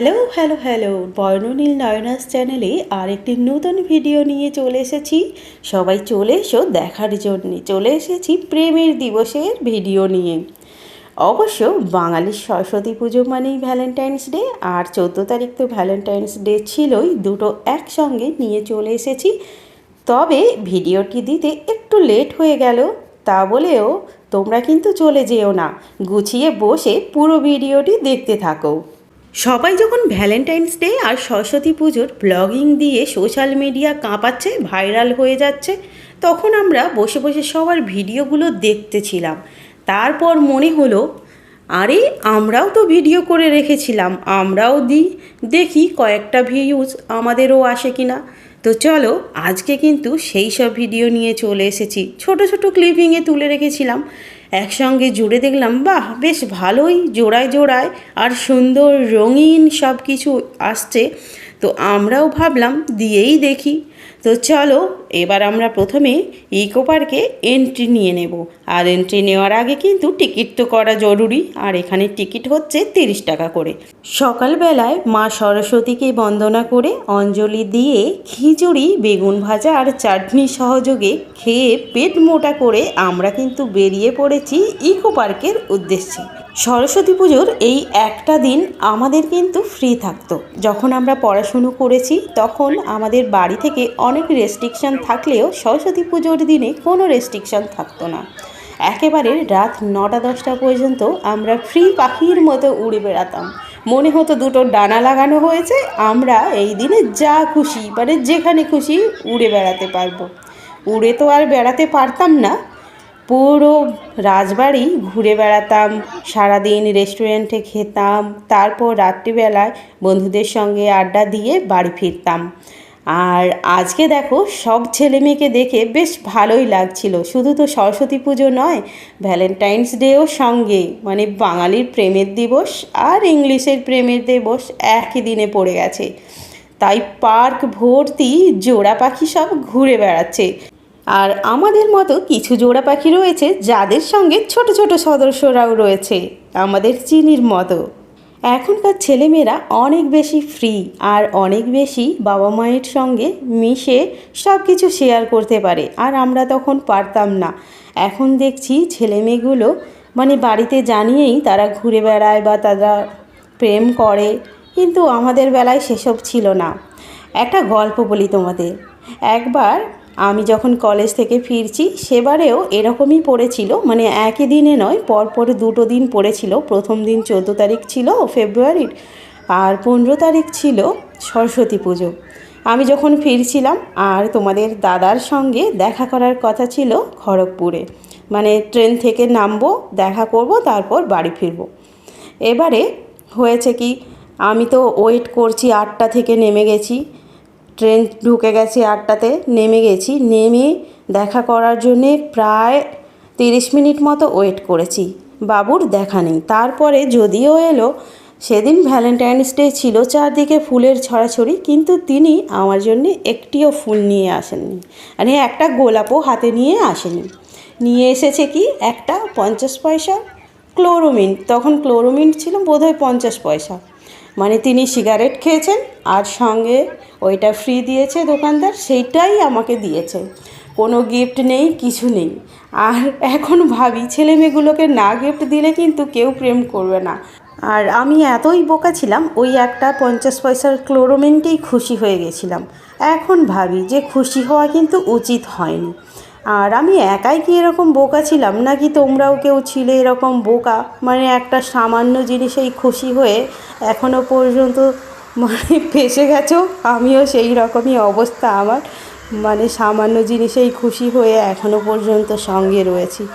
Hello hello hello বর্ণনীল নয়নাস চ্যানেলে আরেকটি নতুন ভিডিও নিয়ে চলে এসেছি। সবাই চলে এসো দেখার জন্যে। চলে এসেছি প্রেমের দিবসের ভিডিও নিয়ে। অবশ্য বাঙালির সরস্বতী পুজো মানেই ভ্যালেন্টাইন্স ডে আর চোদ্দ তারিখ তো ভ্যালেন্টাইন্স ডে ছিলই, দুটো একসঙ্গে নিয়ে চলে এসেছি। তবে ভিডিওটি দিতে একটু লেট হয়ে গেল, তা বলেও তোমরা কিন্তু চলে যেও না। গুছিয়ে বসে পুরো ভিডিওটি দেখতে থাকো। সবাই যখন ভ্যালেন্টাইন্স ডে আর সরস্বতী পুজোর ব্লগিং দিয়ে সোশ্যাল মিডিয়া কাঁপাচ্ছে ভাইরাল হয়ে যাচ্ছে, তখন আমরা বসে বসে সবার ভিডিওগুলো দেখতেছিলাম তারপর মনে হলো আরে, আমরাও তো ভিডিও করে রেখেছিলাম, আমরাও দিই দেখি কয়েকটা ভিউজ আমাদেরও আসে কি না তো চলো, আজকে কিন্তু সেই সব ভিডিও নিয়ে চলে এসেছি। ছোট ছোট ক্লিপিংয়ে তুলে রেখেছিলাম। একসঙ্গে জুড়ে দেখলাম, বাহ, বেশ ভালোই, জোড়ায় জোড়ায় আর সুন্দর রঙিন সব কিছু আসছে। আমরাও ভাবলাম দিয়েই দেখি। তো চলো, এবার আমরা প্রথমে ইকো পার্কে এন্ট্রি নিয়ে নেব। আর এন্ট্রি নেওয়ার আগে কিন্তু টিকিট তো করা জরুরি। আর এখানে টিকিট হচ্ছে তিরিশ টাকা করে। সকালবেলায় মা সরস্বতীকে বন্দনা করে অঞ্জলি দিয়ে খিচুড়ি, বেগুন ভাজা আর চাটনি সহযোগে খেয়ে পেট মোটা করে আমরা কিন্তু বেরিয়ে পড়েছি ইকো পার্কের উদ্দেশ্যে। সরস্বতী পুজোর এই একটা দিন আমাদের কিন্তু ফ্রি থাকতো। যখন আমরা পড়াশুনো করেছি, তখন আমাদের বাড়ি থেকে অনেক রেস্ট্রিকশান থাকলেও সরস্বতী পুজোর দিনে কোনো রেস্ট্রিকশান থাকতো না। একেবারে রাত নটা দশটা পর্যন্ত আমরা ফ্রি পাখির মতো উড়ে বেড়াতাম। মনে হতো দুটো ডানা লাগানো হয়েছে, আমরা এই দিনে যা খুশি মানে যেখানে খুশি উড়ে বেড়াতে পারব। উড়ে তো আর বেড়াতে পারতাম না পুরো রাজবাড়ি ঘুরে বেড়াতাম, সারাদিন রেস্টুরেন্টে খেতাম, তারপর রাত্রিবেলায় বন্ধুদের সঙ্গে আড্ডা দিয়ে বাড়ি ফিরতাম। আর আজকে দেখো, সব ছেলে মেয়েকে দেখে বেশ ভালোই লাগছিল। শুধু তো সরস্বতী পুজো নয় ভ্যালেন্টাইন্স ডেও সঙ্গে মানে বাঙালির প্রেমের দিবস আর ইংলিশের প্রেমের দিবস একই দিনে পড়ে গেছে। তাই পার্ক ভর্তি জোড়া পাখি সব ঘুরে বেড়াচ্ছে। আর আমাদের মতো কিছু জোড়া পাখি রয়েছে যাদের সঙ্গে ছোট ছোট সদস্যরাও রয়েছে, আমাদের চিনির মতো। এখনকার ছেলেমেয়েরা অনেক বেশি ফ্রি আর অনেক বেশি বাবা মায়ের সঙ্গে মিশে সব কিছু শেয়ার করতে পারে, আর আমরা তখন পারতাম না। এখন দেখছি ছেলেমেয়েগুলো মানে বাড়িতে জানিয়েই তারা ঘুরে বেড়ায় বা তারা প্রেম করে, কিন্তু আমাদের বেলায় সেসব ছিল না। একটা গল্প বলি তোমাদের। একবার আমি যখন কলেজ থেকে ফিরছি, সেবারেও এরকমই পড়েছিল। মানে একই দিনে নয়, পরপর দুটো দিন পড়েছিল। প্রথম দিন চোদ্দ তারিখ ছিল ফেব্রুয়ারির, আর পনেরো তারিখ ছিল সরস্বতী পুজো। আমি যখন ফিরছিলাম, আর তোমাদের দাদার সঙ্গে দেখা করার কথা ছিল খড়গপুরে। মানে ট্রেন থেকে নামবো, দেখা করব, তারপর বাড়ি ফিরবো। এবারে হয়েছে কি, আমি তো ওয়েট করছি, আটটা থেকে নেমে গেছি। ট্রেন ঢুকে গেছি আটটাতে, নেমে গেছি। নেমে দেখা করার জন্যে প্রায় তিরিশ মিনিট মতো ওয়েট করেছি। বাবুর দেখা নেই। তারপরে যদিও এলো, সেদিন ভ্যালেন্টাইন্স ডে ছিল চারদিকে ফুলের ছড়াছড়ি, কিন্তু তিনি আমার জন্যে একটিও ফুল নিয়ে আসেননি। মানে একটা গোলাপও হাতে নিয়ে আসেনি। নিয়ে এসেছে কি? একটা পঞ্চাশ পয়সা ক্লোরোমিন। তখন ক্লোরোমিন ছিল বোধহয় পঞ্চাশ পয়সা। মানে তিনি সিগারেট খেয়েছেন আর সঙ্গে ওইটা ফ্রি দিয়েছে দোকানদার, সেইটাই আমাকে দিয়েছে। কোনো গিফট নেই, কিছু নেই। আর এখন ভাবি, ছেলে মেয়েগুলোকে না গিফট দিলে কিন্তু কেউ প্রেম করবে না। আর আমি এতই বোকা ছিলাম, ওই একটা পঞ্চাশ পয়সার ক্লোরোমিনটেই খুশি হয়ে গেছিলাম। এখন ভাবি যে খুশি হওয়া কিন্তু উচিত হয়নি। আর আমি একাই কি এরকম বোকা ছিলাম? নাকি তোমরাও কেউ ছিলে এরকম বোকা? মানে একটা সামান্য জিনিসেই খুশি হয়ে এখনও পর্যন্ত মানে ফেসে গেছো? আমিও সেই রকমই অবস্থা আমার। মানে সামান্য জিনিসেই খুশি হয়ে এখনও পর্যন্ত সঙ্গে রয়েছি।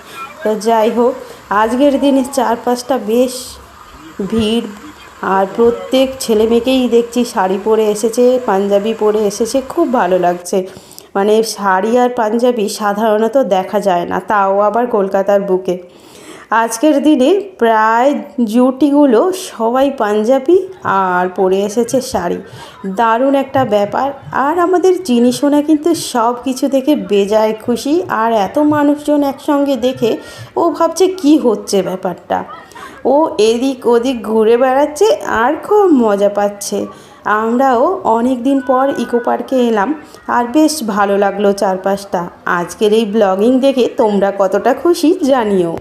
তো যাই হোক, আজকের দিনে চারপাশটা বেশ ভিড়। আর প্রত্যেক ছেলে মেয়েকেই দেখছি শাড়ি পরে এসেছে, পাঞ্জাবি পরে এসেছে, খুব ভালো লাগছে। মানে শাড়ি আর পাঞ্জাবি সাধারণত দেখা যায় না, তাও আবার কলকাতার বুকে। আজকের দিনে প্রায় জুটিগুলো সবাই পাঞ্জাবি আর পরে এসেছে শাড়ি। দারুণ একটা ব্যাপার। আর আমাদের জিনিসোনা কিন্তু সব কিছু দেখে বেজায় খুশি। আর এত মানুষজন একসঙ্গে দেখে ও ভাবছে কি হচ্ছে ব্যাপারটা। ও এদিক ওদিক ঘুরে বেড়াচ্ছে আর খুব মজা পাচ্ছে। আমরাও অনেক দিন পর ইকো পার্কে এলাম আর বেশ ভালো লাগল চারপাশটা। আজকের এই ব্লগিং দেখে তোমরা কতটা খুশি জানিও।